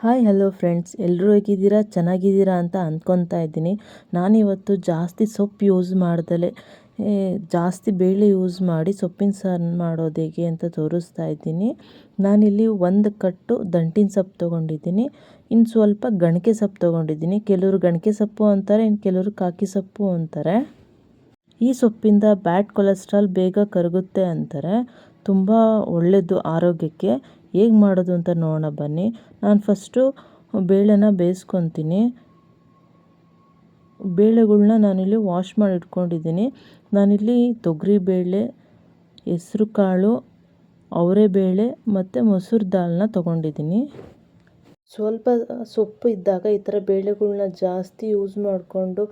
Hi hello friends ಎಲ್ಲರೂ ಹೇಗಿದ್ದೀರಾ? ಚೆನ್ನಾಗಿದ್ದೀರಾ ಅಂತ ಅಂದ್ಕೊತಾ ಇದ್ದೀನಿ. ನಾನಿವತ್ತು ಜಾಸ್ತಿ ಸೊಪ್ಪು ಯೂಸ್ ಮಾಡ್ದಲೇ ಜಾಸ್ತಿ ಬೇಳೆ ಯೂಸ್ ಮಾಡಿ ಸೊಪ್ಪಿನ ಸಾರು ಮಾಡೋದು ಹೇಗೆ ಅಂತ ತೋರಿಸ್ತಾ ಇದ್ದೀನಿ. ನಾನಿಲ್ಲಿ ಒಂದು ಕಟ್ಟು ದಂಟಿನ ಸೊಪ್ಪು ತೊಗೊಂಡಿದ್ದೀನಿ. ಇನ್ನು ಸ್ವಲ್ಪ ಗಣಕೆ ಸೊಪ್ಪು ತೊಗೊಂಡಿದ್ದೀನಿ. ಕೆಲವರು ಗಣಕೆ ಸೊಪ್ಪು ಅಂತಾರೆ ಇನ್ನು ಕೆಲವರು ಕಾಕಿ ಸೊಪ್ಪು ಅಂತಾರೆ. ಈ ಸೊಪ್ಪಿಂದ ಬ್ಯಾಡ್ ಕೊಲೆಸ್ಟ್ರಾಲ್ ಬೇಗ ಕರಗುತ್ತೆ ಅಂತಾರೆ. ತುಂಬ ಒಳ್ಳೆಯದು ಆರೋಗ್ಯಕ್ಕೆ ಹೇಗೆ ಮಾಡೋದು ಅಂತ ನೋಡೋಣ ಬನ್ನಿ. ನಾನು ಫಸ್ಟು ಬೇಳೆನ ಬೇಯಿಸ್ಕೊತೀನಿ. ಬೇಳೆಗಳ್ನ ನಾನಿಲ್ಲಿ ವಾಶ್ ಮಾಡಿ ಇಟ್ಕೊಂಡಿದ್ದೀನಿ ನಾನಿಲ್ಲಿ ತೊಗರಿಬೇಳೆ ಹೆಸ್ರು ಕಾಳು ಅವರೆಬೇಳೆ ಮತ್ತು ಮೊಸರು ದಾಲ್ನ ತೊಗೊಂಡಿದ್ದೀನಿ. ಸ್ವಲ್ಪ ಸೊಪ್ಪು ಇದ್ದಾಗ ಈ ಥರ ಬೇಳೆಗಳ್ನ ಜಾಸ್ತಿ ಯೂಸ್ ಮಾಡಿಕೊಂಡು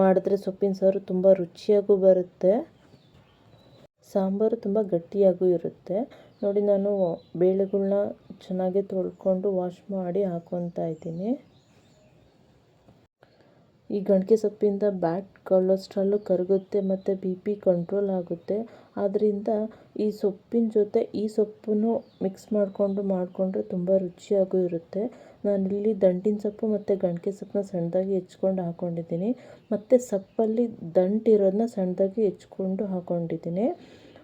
ಮಾಡಿದ್ರೆ ಸೊಪ್ಪಿನ ಸಾರು ತುಂಬ ರುಚಿಯಾಗೂ ಬರುತ್ತೆ. ಸಾಂಬಾರು ತುಂಬ ಗಟ್ಟಿಯಾಗೂ ಇರುತ್ತೆ. ನೋಡಿ, ನಾನು ಬೇಳೆಗಳ್ನ ಚೆನ್ನಾಗಿ ತೊಳ್ಕೊಂಡು ವಾಶ್ ಮಾಡಿ ಹಾಕ್ಕೊತಾ ಇದ್ದೀನಿ. ಈ ಗಣಕೆ ಸೊಪ್ಪಿಂದ ಬ್ಯಾಡ್ ಕೊಲೆಸ್ಟ್ರಾಲು ಕರಗುತ್ತೆ ಮತ್ತು ಬಿ ಪಿ ಕಂಟ್ರೋಲ್ ಆಗುತ್ತೆ. ಆದ್ದರಿಂದ ಈ ಸೊಪ್ಪಿನ ಜೊತೆ ಈ ಸೊಪ್ಪನ್ನು ಮಿಕ್ಸ್ ಮಾಡಿಕೊಂಡು ಮಾಡಿಕೊಂಡ್ರೆ ತುಂಬ ರುಚಿಯಾಗೂ ಇರುತ್ತೆ. ನಾನಿಲ್ಲಿ ದಂಟಿನ ಸೊಪ್ಪು ಮತ್ತು ಗಣಕೆ ಸೊಪ್ಪನ್ನ ಸಣ್ಣದಾಗಿ ಹೆಚ್ಕೊಂಡು ಹಾಕ್ಕೊಂಡಿದ್ದೀನಿ ಮತ್ತು ಸೊಪ್ಪಲ್ಲಿ ದಂಟಿರೋದನ್ನ ಸಣ್ಣದಾಗಿ ಹೆಚ್ಕೊಂಡು ಹಾಕ್ಕೊಂಡಿದ್ದೀನಿ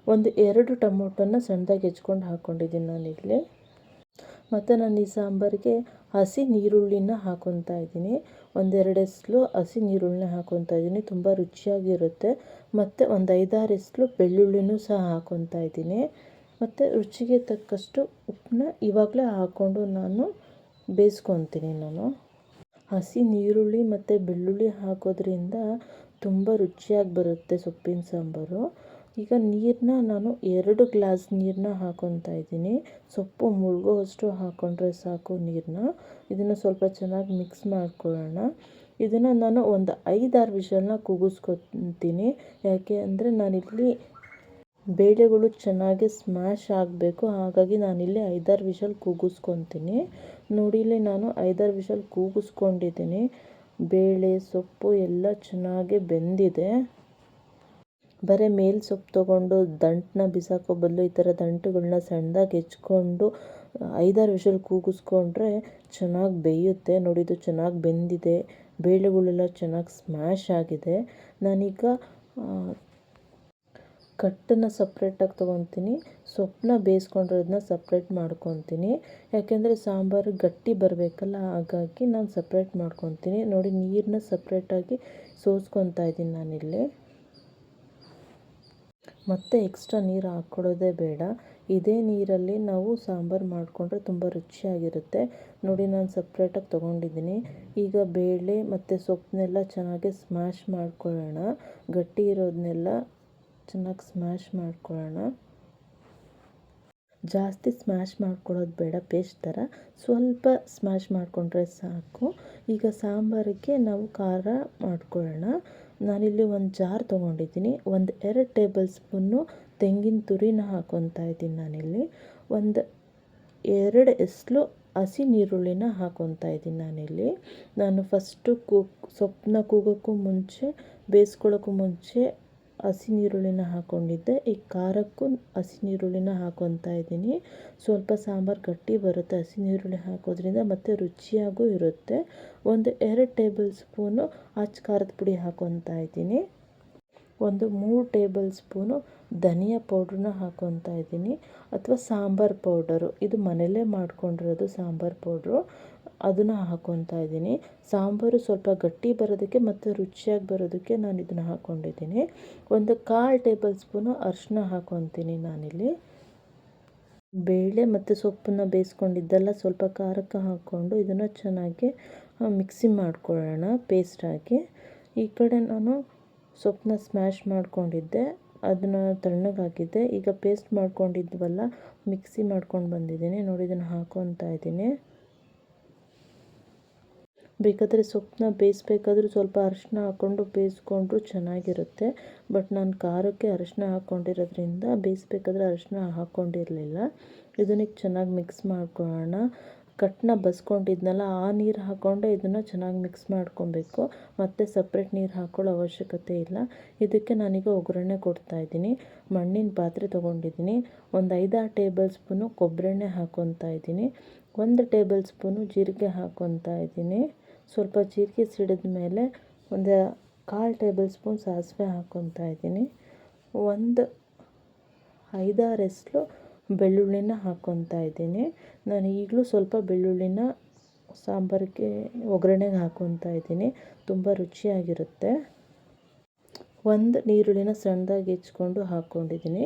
ಒಂದು ಎರಡು ಟೊಮೊಟೊನ ಸಣ್ಣದಾಗಿ ಹೆಚ್ಕೊಂಡು ಹಾಕ್ಕೊಂಡಿದ್ದೀನಿ ನಾನಿಲ್ಲಿ. ಮತ್ತು ನಾನು ಈ ಸಾಂಬಾರಿಗೆ ಹಸಿ ನೀರುಳ್ಳಿನ ಹಾಕೊತಾ ಇದ್ದೀನಿ. ಒಂದೆರಡು ಎಸ್ಲು ಹಸಿ ನೀರುಳ್ಳಿನ ಹಾಕೊತಾ ಇದ್ದೀನಿ. ತುಂಬ ರುಚಿಯಾಗಿರುತ್ತೆ. ಮತ್ತು ಒಂದು ಐದಾರು ಎಸ್ಲು ಬೆಳ್ಳುಳ್ಳಿನೂ ಸಹ ಹಾಕೊತಾ ಇದ್ದೀನಿ. ಮತ್ತು ರುಚಿಗೆ ತಕ್ಕಷ್ಟು ಉಪ್ಪನ್ನ ಇವಾಗಲೇ ಹಾಕ್ಕೊಂಡು ನಾನು ಬೇಯಿಸ್ಕೊತೀನಿ ನಾನು. ಹಸಿ ನೀರುಳ್ಳಿ ಮತ್ತು ಬೆಳ್ಳುಳ್ಳಿ ಹಾಕೋದ್ರಿಂದ ತುಂಬ ರುಚಿಯಾಗಿ ಬರುತ್ತೆ ಸೊಪ್ಪಿನ ಸಾಂಬಾರು. ಈಗ ನೀರನ್ನ ನಾನು ಎರಡು ಗ್ಲಾಸ್ ನೀರನ್ನ ಹಾಕೊತಾ ಇದ್ದೀನಿ. ಸೊಪ್ಪು ಮುಳುಗೋವಷ್ಟು ಹಾಕ್ಕೊಂಡ್ರೆ ಸಾಕು ನೀರನ್ನ ಇದನ್ನು ಸ್ವಲ್ಪ ಚೆನ್ನಾಗಿ ಮಿಕ್ಸ್ ಮಾಡ್ಕೊಳ್ಳೋಣ. ಇದನ್ನು ನಾನು ಒಂದು ಐದಾರು ವಿಷಲನ್ನ ಕೂಗಿಸ್ಕೊತೀನಿ. ಯಾಕೆ ಅಂದರೆ ನಾನಿಲ್ಲಿ ಬೇಳೆಗಳು ಚೆನ್ನಾಗಿ ಸ್ಮ್ಯಾಶ್ ಆಗಬೇಕು. ಹಾಗಾಗಿ ನಾನಿಲ್ಲಿ ಐದಾರು ವಿಷಲ್ ಕೂಗಿಸ್ಕೊತೀನಿ. ನೋಡಿ, ಇಲ್ಲಿ ನಾನು ಐದಾರು ವಿಷಲ್ ಕೂಗಿಸ್ಕೊಂಡಿದ್ದೀನಿ. ಬೇಳೆ, ಸೊಪ್ಪು ಎಲ್ಲ ಚೆನ್ನಾಗಿ ಬೆಂದಿದೆ. ಬರೀ ಮೇಲೆ ಸೊಪ್ಪು ತೊಗೊಂಡು ದಂಟನ್ನ ಬಿಸಾಕೋ ಬದಲು ಈ ಥರ ದಂಟುಗಳನ್ನ ಸಣ್ಣದಾಗಿ ಹೆಚ್ಕೊಂಡು, ಐದಾರು ವಿಷಲ್ ಕೂಗಿಸ್ಕೊಂಡ್ರೆ ಚೆನ್ನಾಗಿ ಬೇಯುತ್ತೆ. ನೋಡಿದ್ದು ಚೆನ್ನಾಗಿ ಬೆಂದಿದೆ. ಬೇಳೆಗಳೆಲ್ಲ ಚೆನ್ನಾಗಿ ಸ್ಮ್ಯಾಶ್ ಆಗಿದೆ. ನಾನೀಗ ಕಟ್ಟನ್ನು ಸಪ್ರೇಟಾಗಿ ತೊಗೊತೀನಿ. ಸೊಪ್ಪನ್ನ ಬೇಯಿಸ್ಕೊಂಡಿರೋದನ್ನ ಸಪ್ರೇಟ್ ಮಾಡ್ಕೊತೀನಿ. ಯಾಕೆಂದರೆ ಸಾಂಬಾರು ಗಟ್ಟಿ ಬರಬೇಕಲ್ಲ, ಹಾಗಾಗಿ ನಾನು ಸಪ್ರೇಟ್ ಮಾಡ್ಕೊತೀನಿ. ನೋಡಿ ನೀರನ್ನ ಸಪ್ರೇಟಾಗಿ ಸೋಸ್ಕೊತಾ ಇದ್ದೀನಿ ನಾನಿಲ್ಲಿ. ಮತ್ತೆ ಎಕ್ಸ್ಟ್ರಾ ನೀರು ಹಾಕ್ಕೊಡೋದೇ ಬೇಡ. ಇದೇ ನೀರಲ್ಲಿ ನಾವು ಸಾಂಬಾರು ಮಾಡಿಕೊಂಡ್ರೆ ತುಂಬ ರುಚಿಯಾಗಿರುತ್ತೆ. ನೋಡಿ, ನಾನು ಸಪ್ರೇಟಾಗಿ ತೊಗೊಂಡಿದ್ದೀನಿ. ಈಗ ಬೇಳೆ ಮತ್ತು ಸೊಪ್ಪನ್ನೆಲ್ಲ ಚೆನ್ನಾಗಿ ಸ್ಮ್ಯಾಶ್ ಮಾಡ್ಕೊಳ್ಳೋಣ. ಗಟ್ಟಿ ಇರೋದನ್ನೆಲ್ಲ ಚೆನ್ನಾಗಿ ಸ್ಮ್ಯಾಶ್ ಮಾಡ್ಕೊಳ್ಳೋಣ. ಜಾಸ್ತಿ ಸ್ಮ್ಯಾಶ್ ಮಾಡ್ಕೊಳ್ಳೋದು ಬೇಡ ಪೇಸ್ಟ್ ಥರ. ಸ್ವಲ್ಪ ಸ್ಮ್ಯಾಶ್ ಮಾಡಿಕೊಂಡ್ರೆ ಸಾಕು. ಈಗ ಸಾಂಬಾರಿಗೆ ನಾವು ಖಾರ ಮಾಡ್ಕೊಳ್ಳೋಣ. ನಾನಿಲ್ಲಿ ಒಂದು ಜಾರ್ ತೊಗೊಂಡಿದ್ದೀನಿ. ಒಂದು ಎರಡು ಟೇಬಲ್ ಸ್ಪೂನು ತೆಂಗಿನ ತುರಿನ ಹಾಕ್ಕೊತಾ ಇದ್ದೀನಿ ನಾನಿಲ್ಲಿ. ಒಂದು ಎರಡು ಎಸ್ಲು ಹಸಿ ನೀರುಳ್ಳಿನ ಹಾಕ್ಕೊತಾ ಇದ್ದೀನಿ ನಾನಿಲ್ಲಿ. ನಾನು ಫಸ್ಟು ಕೂ ಸೊಪ್ಪನ್ನ ಕೂಗೋಕ್ಕೂ ಮುಂಚೆ, ಬೇಯಿಸ್ಕೊಳ್ಳೋಕ್ಕೂ ಮುಂಚೆ ಹಸಿ ನೀರುಳ್ಳಿನ ಹಾಕ್ಕೊಂಡಿದ್ದೆ ಈ ಖಾರಕ್ಕೂ ಹಸಿ ನೀರುಳ್ಳಿನ ಹಾಕ್ಕೊತಾ ಇದ್ದೀನಿ. ಸ್ವಲ್ಪ ಸಾಂಬಾರು ಗಟ್ಟಿ ಬರುತ್ತೆ ಹಸಿ ನೀರುಳ್ಳಿ ಹಾಕೋದ್ರಿಂದ, ಮತ್ತು ರುಚಿಯಾಗೂ ಇರುತ್ತೆ. ಒಂದು ಎರಡು ಟೇಬಲ್ ಸ್ಪೂನು ಅಚ್ಚ ಖಾರದ ಪುಡಿ ಹಾಕ್ಕೊತಾ ಇದ್ದೀನಿ. ಒಂದು ಮೂರು ಟೇಬಲ್ ಸ್ಪೂನು ಧನಿಯಾ ಪೌಡ್ರನ್ನ ಹಾಕ್ಕೊತಾ ಇದ್ದೀನಿ, ಅಥವಾ ಸಾಂಬಾರು ಪೌಡರು. ಇದು ಮನೆಯಲ್ಲೇ ಮಾಡ್ಕೊಂಡಿರೋದು ಸಾಂಬಾರು ಪೌಡ್ರು. ಅದನ್ನು ಹಾಕ್ಕೊಳ್ತಾ ಇದ್ದೀನಿ. ಸಾಂಬಾರು ಸ್ವಲ್ಪ ಗಟ್ಟಿ ಬರೋದಕ್ಕೆ ಮತ್ತು ರುಚಿಯಾಗಿ ಬರೋದಕ್ಕೆ ನಾನು ಇದನ್ನು ಹಾಕ್ಕೊಂಡಿದ್ದೀನಿ ಒಂದು ಕಾಲು ಟೇಬಲ್ ಸ್ಪೂನು ಅರಿಶಿನ ಹಾಕ್ಕೊತೀನಿ ನಾನಿಲ್ಲಿ. ಬೇಳೆ ಮತ್ತು ಸೊಪ್ಪನ್ನು ಬೇಯಿಸ್ಕೊಂಡಿದ್ದೆಲ್ಲ, ಸ್ವಲ್ಪ ಖಾರಕ್ಕೆ ಹಾಕ್ಕೊಂಡು ಇದನ್ನು ಚೆನ್ನಾಗಿ ಮಿಕ್ಸಿ ಮಾಡ್ಕೊಳ್ಳೋಣ ಪೇಸ್ಟ್ ಹಾಕಿ ಈ ಕಡೆ ನಾನು ಸೊಪ್ಪನ್ನ ಸ್ಮ್ಯಾಶ್ ಮಾಡ್ಕೊಂಡಿದ್ದೆ, ಅದನ್ನು ತಣ್ಣಗಾಕಿದ್ದೆ. ಈಗ ಪೇಸ್ಟ್ ಮಾಡ್ಕೊಂಡಿದ್ವಲ್ಲ ಮಿಕ್ಸಿ ಮಾಡ್ಕೊಂಡು ಬಂದಿದ್ದೀನಿ. ನೋಡಿ, ಇದನ್ನು ಹಾಕ್ಕೊತಾ ಇದ್ದೀನಿ. ಬೇಕಾದರೆ ಸೊಪ್ಪನ್ನ ಬೇಯಿಸ್ಬೇಕಾದ್ರೂ ಸ್ವಲ್ಪ ಅರಶಿನ ಹಾಕ್ಕೊಂಡು ಬೇಯಿಸ್ಕೊಂಡ್ರು ಚೆನ್ನಾಗಿರುತ್ತೆ. ಬಟ್ ನಾನು ಖಾರಕ್ಕೆ ಅರಶಿನ ಹಾಕ್ಕೊಂಡಿರೋದ್ರಿಂದ ಬೇಯಿಸ್ಬೇಕಾದ್ರೆ ಅರಶಿನ ಹಾಕ್ಕೊಂಡಿರಲಿಲ್ಲ. ಇದನ್ನಿಗೆ ಚೆನ್ನಾಗಿ ಮಿಕ್ಸ್ ಮಾಡ್ಕೊಳ್ಳೋಣ. ಕಟ್ಟನ್ನ ಬಸ್ಕೊಂಡಿದ್ನಲ್ಲ, ಆ ನೀರು ಹಾಕ್ಕೊಂಡೆ ಇದನ್ನು ಚೆನ್ನಾಗಿ ಮಿಕ್ಸ್ ಮಾಡ್ಕೊಬೇಕು. ಮತ್ತು ಸಪ್ರೇಟ್ ನೀರು ಹಾಕ್ಕೊಳ್ಳೋ ಅವಶ್ಯಕತೆ ಇಲ್ಲ. ಇದಕ್ಕೆ ನಾನೀಗ ಒಗ್ಗರಣೆ ಕೊಡ್ತಾಯಿದ್ದೀನಿ ಮಣ್ಣಿನ ಪಾತ್ರೆ ತೊಗೊಂಡಿದ್ದೀನಿ. ಒಂದು ಐದಾರು ಟೇಬಲ್ ಸ್ಪೂನು ಕೊಬ್ಬರೆಣ್ಣೆ ಹಾಕ್ಕೊತಾ ಇದ್ದೀನಿ. ಒಂದು ಟೇಬಲ್ ಸ್ಪೂನು ಜೀರಿಗೆ ಹಾಕ್ಕೊತಾ ಇದ್ದೀನಿ. ಸ್ವಲ್ಪ ಜೀರಿಗೆ ಸಿಡಿದ ಮೇಲೆ ಒಂದು ಕಾಲು ಟೇಬಲ್ ಸ್ಪೂನ್ ಸಾಸಿವೆ ಹಾಕೊತಾ ಇದ್ದೀನಿ. ಒಂದು ಐದಾರು ಎಸ್ಲು ಬೆಳ್ಳುಳ್ಳಿನ ಹಾಕ್ಕೊತಾ ಇದ್ದೀನಿ. ನಾನು ಈಗಲೂ ಸ್ವಲ್ಪ ಬೆಳ್ಳುಳ್ಳಿನ ಸಾಂಬಾರಿಗೆ, ಒಗ್ಗರಣೆಗೆ ಹಾಕ್ಕೊತಾ ಇದ್ದೀನಿ. ತುಂಬ ರುಚಿಯಾಗಿರುತ್ತೆ. ಒಂದು ನೀರುಳ್ಳಿನ ಸಣ್ಣದಾಗಿ ಹೆಚ್ಕೊಂಡು ಹಾಕ್ಕೊಂಡಿದ್ದೀನಿ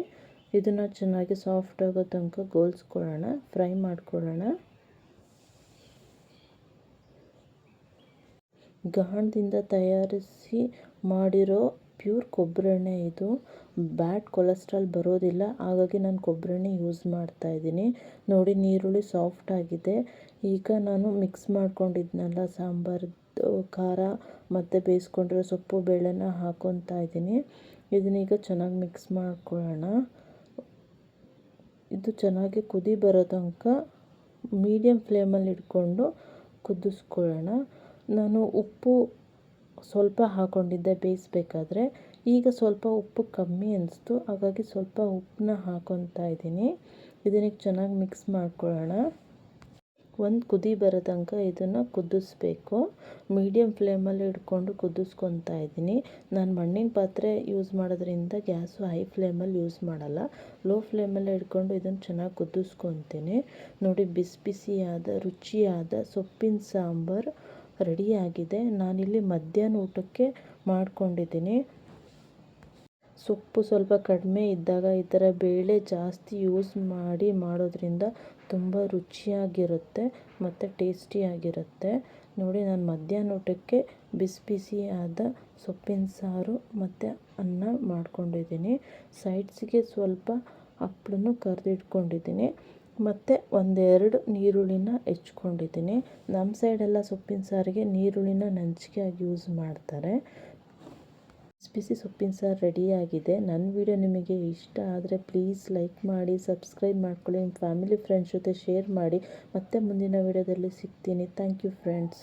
ಇದನ್ನು ಚೆನ್ನಾಗಿ ಸಾಫ್ಟ್ ಆಗೋ ತನಕ ಗೋಲ್ಸ್ಕೊಳ್ಳೋಣ, ಫ್ರೈ ಮಾಡ್ಕೊಳ್ಳೋಣ. ಗಾಣದಿಂದ ತಯಾರಿಸಿ ಮಾಡಿರೋ ಪ್ಯೂರ್ ಕೊಬ್ಬರಿ ಎಣ್ಣೆ ಇದು. ಬ್ಯಾಡ್ ಕೊಲೆಸ್ಟ್ರಾಲ್ ಬರೋದಿಲ್ಲ. ಹಾಗಾಗಿ ನಾನು ಕೊಬ್ಬರಿ ಎಣ್ಣೆ ಯೂಸ್ ಮಾಡ್ತಾ ಇದ್ದೀನಿ. ನೋಡಿ, ನೀರುಳ್ಳಿ ಸಾಫ್ಟ್ ಆಗಿದೆ. ಈಗ ನಾನು ಮಿಕ್ಸ್ ಮಾಡ್ಕೊಂಡಿದ್ನಲ್ಲ ಸಾಂಬಾರ್ದು ಖಾರ ಮತ್ತು ಬೇಯಿಸ್ಕೊಂಡಿರೋ ಸೊಪ್ಪು, ಬೇಳೆನ ಹಾಕೊತಾ ಇದ್ದೀನಿ. ಇದನ್ನೀಗ ಚೆನ್ನಾಗಿ ಮಿಕ್ಸ್ ಮಾಡ್ಕೊಳ್ಳೋಣ. ಇದು ಚೆನ್ನಾಗಿ ಕುದಿ ಬರೋ ತನಕ ಮೀಡಿಯಮ್ ಫ್ಲೇಮಲ್ಲಿ ಇಟ್ಕೊಂಡು ಕುದಿಸ್ಕೊಳ್ಳೋಣ. ನಾನು ಉಪ್ಪು ಸ್ವಲ್ಪ ಹಾಕ್ಕೊಂಡಿದ್ದೆ ಬೇಯಿಸ್ಬೇಕಾದ್ರೆ. ಈಗ ಸ್ವಲ್ಪ ಉಪ್ಪು ಕಮ್ಮಿ ಅನಿಸ್ತು. ಹಾಗಾಗಿ ಸ್ವಲ್ಪ ಉಪ್ಪನ್ನ ಹಾಕ್ಕೊತಾ ಇದ್ದೀನಿ. ಇದನ್ನೀಗ ಚೆನ್ನಾಗಿ ಮಿಕ್ಸ್ ಮಾಡ್ಕೊಳ್ಳೋಣ. ಒಂದು ಕುದಿ ಬರೋ ತನಕ ಇದನ್ನು ಕುದಿಸ್ಬೇಕು. ಮೀಡಿಯಮ್ ಫ್ಲೇಮಲ್ಲಿ ಇಟ್ಕೊಂಡು ಕುದಿಸ್ಕೊತಾ ಇದ್ದೀನಿ. ನಾನು ಮಣ್ಣಿನ ಪಾತ್ರೆ ಯೂಸ್ ಮಾಡೋದ್ರಿಂದ ಗ್ಯಾಸು ಹೈ ಫ್ಲೇಮಲ್ಲಿ ಯೂಸ್ ಮಾಡಲ್ಲ. ಲೋ ಫ್ಲೇಮಲ್ಲಿ ಇಟ್ಕೊಂಡು ಇದನ್ನು ಚೆನ್ನಾಗಿ ಕುದಿಸ್ಕೊತೀನಿ ನೋಡಿ, ಬಿಸಿ ಬಿಸಿಯಾದ, ರುಚಿಯಾದ ಸೊಪ್ಪಿನ ಸಾಂಬಾರು. ರೆಡಿಯಾಗಿದೆ. ನಾನಿಲ್ಲಿ ಮಧ್ಯಾಹ್ನ ಊಟಕ್ಕೆ ಮಾಡ್ಕೊಂಡಿದ್ದೀನಿ. ಸೊಪ್ಪು ಸ್ವಲ್ಪ ಕಡಿಮೆ ಇದ್ದಾಗ ಈ ಥರ ಬೇಳೆ ಜಾಸ್ತಿ ಯೂಸ್ ಮಾಡಿ ಮಾಡೋದ್ರಿಂದ ತುಂಬ ರುಚಿಯಾಗಿರುತ್ತೆ ಮತ್ತು ಟೇಸ್ಟಿಯಾಗಿರುತ್ತೆ. ನೋಡಿ, ನಾನು ಮಧ್ಯಾಹ್ನ ಊಟಕ್ಕೆ ಬಿಸಿ ಬಿಸಿಯಾದ ಸೊಪ್ಪಿನ ಸಾರು ಮತ್ತು ಅನ್ನ ಮಾಡ್ಕೊಂಡಿದ್ದೀನಿ. ಸೈಡ್ಸಿಗೆ ಸ್ವಲ್ಪ ಹಪ್ಳನ್ನು ಕರೆದಿಟ್ಕೊಂಡಿದ್ದೀನಿ. ಮತ್ತು ಒಂದೆರಡು ನೀರುಳ್ಳಿನ ಹೆಚ್ಕೊಂಡಿದ್ದೀನಿ. ನಮ್ಮ ಸೈಡೆಲ್ಲ ಸೊಪ್ಪಿನ ಸಾರಿಗೆ ನೀರುಳ್ಳಿನ ನಂಚಿಕೆಯಾಗಿ ಯೂಸ್ ಮಾಡ್ತಾರೆ. ಬಿಸಿ ಸೊಪ್ಪಿನ ಸಾರು ರೆಡಿಯಾಗಿದೆ ನನ್ನ ವಿಡಿಯೋ ನಿಮಗೆ ಇಷ್ಟ ಆದರೆ ಪ್ಲೀಸ್ ಲೈಕ್ ಮಾಡಿ ಸಬ್ಸ್ಕ್ರೈಬ್ ಮಾಡ್ಕೊಳ್ಳಿ, ನಿಮ್ಮ ಫ್ಯಾಮಿಲಿ ಫ್ರೆಂಡ್ಸ್ ಜೊತೆ ಶೇರ್ ಮಾಡಿ. ಮತ್ತೆ ಮುಂದಿನ ವಿಡಿಯೋದಲ್ಲಿ ಸಿಗ್ತೀನಿ. Thank you friends